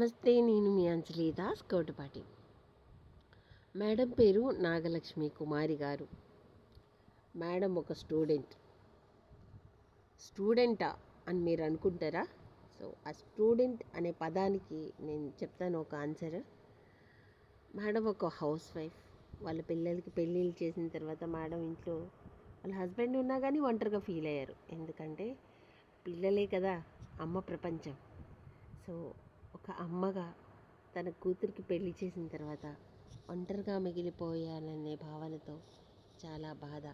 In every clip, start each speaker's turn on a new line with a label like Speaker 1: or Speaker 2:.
Speaker 1: నమస్తే నేను మీ అంజలి దాస్ కోటపాటి మేడం పేరు నాగలక్ష్మి కుమారి గారు. మేడం ఒక స్టూడెంట్. స్టూడెంటా అని మీరు అనుకుంటారా? సో ఆ స్టూడెంట్ అనే పదానికి నేను చెప్తాను ఒక ఆన్సర్. మేడం ఒక హౌస్ వైఫ్. వాళ్ళ పిల్లలకి పెళ్ళిళ్ళు చేసిన తర్వాత మేడం ఇంట్లో వాళ్ళ హస్బెండ్ ఉన్నా కానీ ఒంటరిగా ఫీల్ అయ్యారు. ఎందుకంటే పిల్లలే కదా అమ్మ ప్రపంచం. సో ఒక అమ్మగా తన కూతురికి పెళ్ళి చేసిన తర్వాత ఒంటరిగా మిగిలిపోయాలనే భావనతో చాలా బాధ.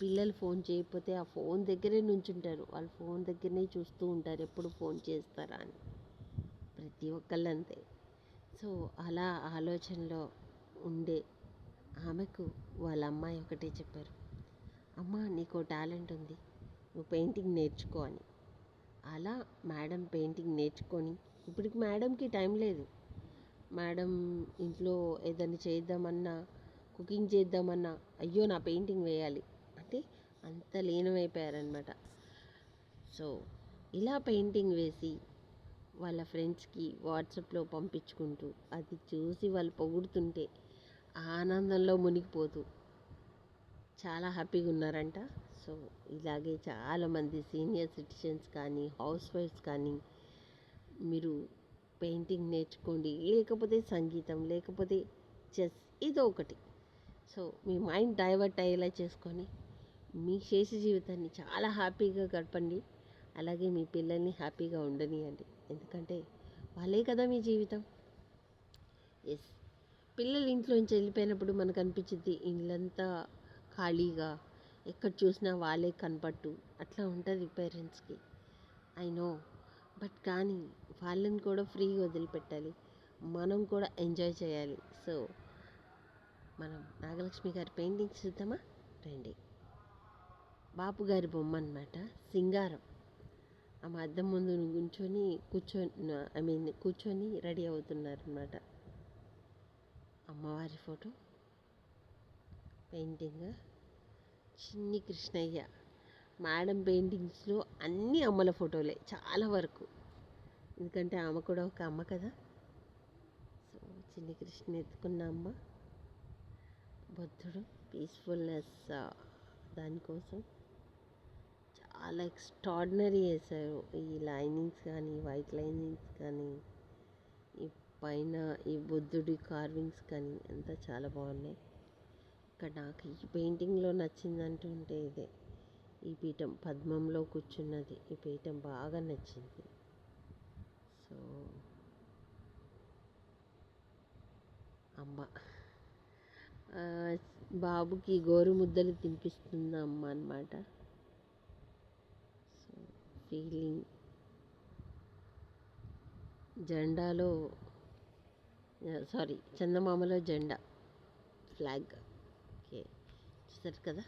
Speaker 1: పిల్లలు ఫోన్ చేయకపోతే ఆ ఫోన్ దగ్గరే నుంచుంటారు. వాళ్ళు ఫోన్ దగ్గరనే చూస్తూ ఉంటారు. ఎప్పుడు ఫోన్ చేస్తారా అని. ప్రతి ఒక్కళ్ళు అంతే. సో అలా ఆలోచనలో ఉండే ఆమెకు వాళ్ళ అమ్మాయి ఒకటే చెప్పారు. అమ్మ నీకు టాలెంట్ ఉంది. నువ్వు పెయింటింగ్ నేర్చుకో అని. అలా మేడం పెయింటింగ్ నేర్చుకొని ఇప్పటికి మేడంకి టైం లేదు. మేడం ఇంట్లో ఏదైనా చేద్దామన్నా కుకింగ్ చేద్దామన్నా అయ్యో నా పెయింటింగ్ వేయాలి అంటే అంత లీనమైపోయారనమాట సో ఇలా పెయింటింగ్ వేసి వాళ్ళ ఫ్రెండ్స్కి వాట్సాప్లో పంపించుకుంటూ అది చూసి వాళ్ళు పొగుడుతుంటే ఆనందంలో మునిగిపోతూ చాలా హ్యాపీగా ఉన్నారంట. సో ఇలాగే చాలామంది సీనియర్ సిటిజన్స్ కానీ హౌస్ వైఫ్స్ కానీ మీరు పెయింటింగ్ నేర్చుకోండి లేకపోతే సంగీతం లేకపోతే చెస్ ఏదో ఒకటి. సో మీ మైండ్ డైవర్ట్ అయ్యేలా చేసుకొని మీ శేష జీవితాన్ని చాలా హ్యాపీగా గడపండి. అలాగే మీ పిల్లల్ని హ్యాపీగా ఉండనియండి. ఎందుకంటే వాళ్ళే కదా మీ జీవితం. ఎస్ పిల్లలు ఇంట్లోంచి వెళ్ళిపోయినప్పుడు మనకు అనిపించింది ఇల్లంతా ఖాళీగా ఎక్కడ చూసినా వాళ్ళే కనపట్టు. అట్లా ఉంటుంది పేరెంట్స్కి ఐ నో బట్ కానీ వాళ్ళని కూడా ఫ్రీగా వదిలిపెట్టాలి. మనం కూడా ఎంజాయ్ చేయాలి. సో మనం నాగలక్ష్మి గారి పెయింటింగ్స్ చూద్దామా? రండి. బాపు గారి బొమ్మ అనమాట సింగారం. ఆమె అద్దం ముందు కూర్చొని కూర్చొని ఐ మీన్ కూర్చొని రెడీ అవుతున్నారనమాట అమ్మవారి ఫోటో. పెయింటింగ్. చిన్ని కృష్ణయ్య. మేడం పెయింటింగ్స్లో అన్ని అమ్మల ఫోటోలే. చాలా వరకు. ఎందుకంటే ఆమె కూడా ఒక అమ్మ కదా. సో చిన్ని కృష్ణ ఎత్తుకున్న అమ్మ. బుద్ధుడు పీస్ఫుల్నెస్ దానికోసం చాలా ఎక్స్ట్రాడినరీ వేశారు ఈ లైనింగ్స్ కానీ వైట్ లైనింగ్స్ కానీ ఈ పైన ఈ బుద్ధుడి కార్వింగ్స్ కానీ అంతా చాలా బాగున్నాయి. ఇక్కడ నాకు ఈ పెయింటింగ్లో నచ్చిందంటుంటే ఇదే. ఈ పీఠం పద్మంలో కూర్చున్నది. ఈ పీఠం బాగా నచ్చింది. సో అమ్మ. బాబుకి గోరు ముద్దలు తినిపిస్తుంది అమ్మ అనమాట సో ఫీలింగ్. జెండాలో సారీ చందమామలో జెండా. ఫ్లాగ్. ఓకే. చూసారు కదా?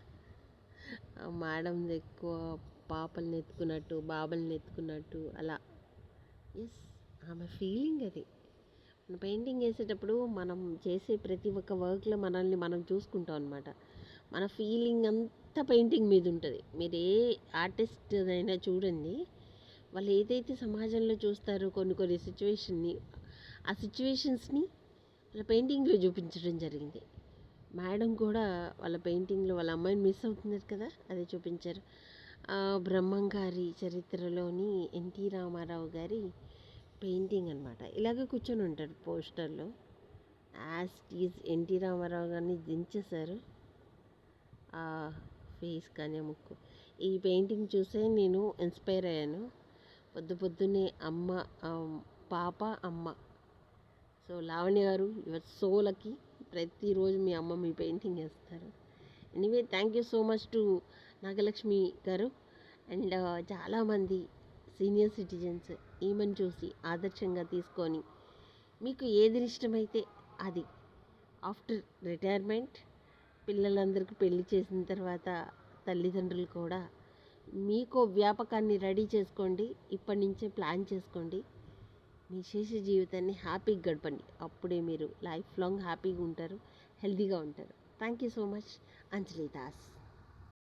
Speaker 1: మేడం ఎక్కువ పాపల్ని ఎత్తుకున్నట్టు బాబల్ని ఎత్తుకున్నట్టు అలా. ఎస్ ఆమె ఫీలింగ్ అది. మన పెయింటింగ్ వేసేటప్పుడు మనం చేసే ప్రతి ఒక్క వర్క్లో మనల్ని మనం చూసుకుంటాం అనమాట మన ఫీలింగ్ అంతా పెయింటింగ్ మీద ఉంటుంది. మీరు ఏ ఆర్టిస్ట్ అయినా చూడండి. వాళ్ళు ఏదైతే సమాజంలో చూస్తారో కొన్ని కొన్ని సిచ్యువేషన్ని ఆ సిచ్యువేషన్స్ని వాళ్ళ పెయింటింగ్లో చూపించడం జరిగింది. మేడం కూడా వాళ్ళ పెయింటింగ్లో వాళ్ళ అమ్మాయిని మిస్ అవుతున్నారు కదా అదే చూపించారు. బ్రహ్మం గారి చరిత్రలోని ఎన్టీ రామారావు గారి పెయింటింగ్ అనమాట ఇలాగే కూర్చొని ఉంటారు పోస్టర్లో. యాజ్ ఈజ్ ఎన్టీ రామారావు గారిని దించేశారు. ఆ ఫేస్ కానీ ముక్కు. ఈ పెయింటింగ్ చూసే నేను ఇన్స్పైర్ అయ్యాను. పొద్దు పొద్దున్నే అమ్మ పాప అమ్మ. సో లావణ్య గారు యువర్ సోలకి ప్రతిరోజు మీ అమ్మ మీ పెయింటింగ్ వేస్తారు. Anyway thank you so much to Nagalakshmi గారు. అండ్ చాలామంది సీనియర్ సిటిజన్స్ ఈమెను చూసి ఆదర్శంగా తీసుకొని మీకు ఏది ఇష్టమైతే అది. ఆఫ్టర్ రిటైర్మెంట్ పిల్లలందరికీ పెళ్ళి చేసిన తర్వాత తల్లిదండ్రులు కూడా మీకు వ్యాపకాన్ని రెడీ చేసుకోండి ఇప్పటి నుంచే ప్లాన్ చేసుకోండి మీ శేష జీవితాన్ని హ్యాపీగా గడపండి. అప్పుడే మీరు లైఫ్ లాంగ్ హ్యాపీగా ఉంటారు హెల్తీగా ఉంటారు. Thank you so much. Anjali Das.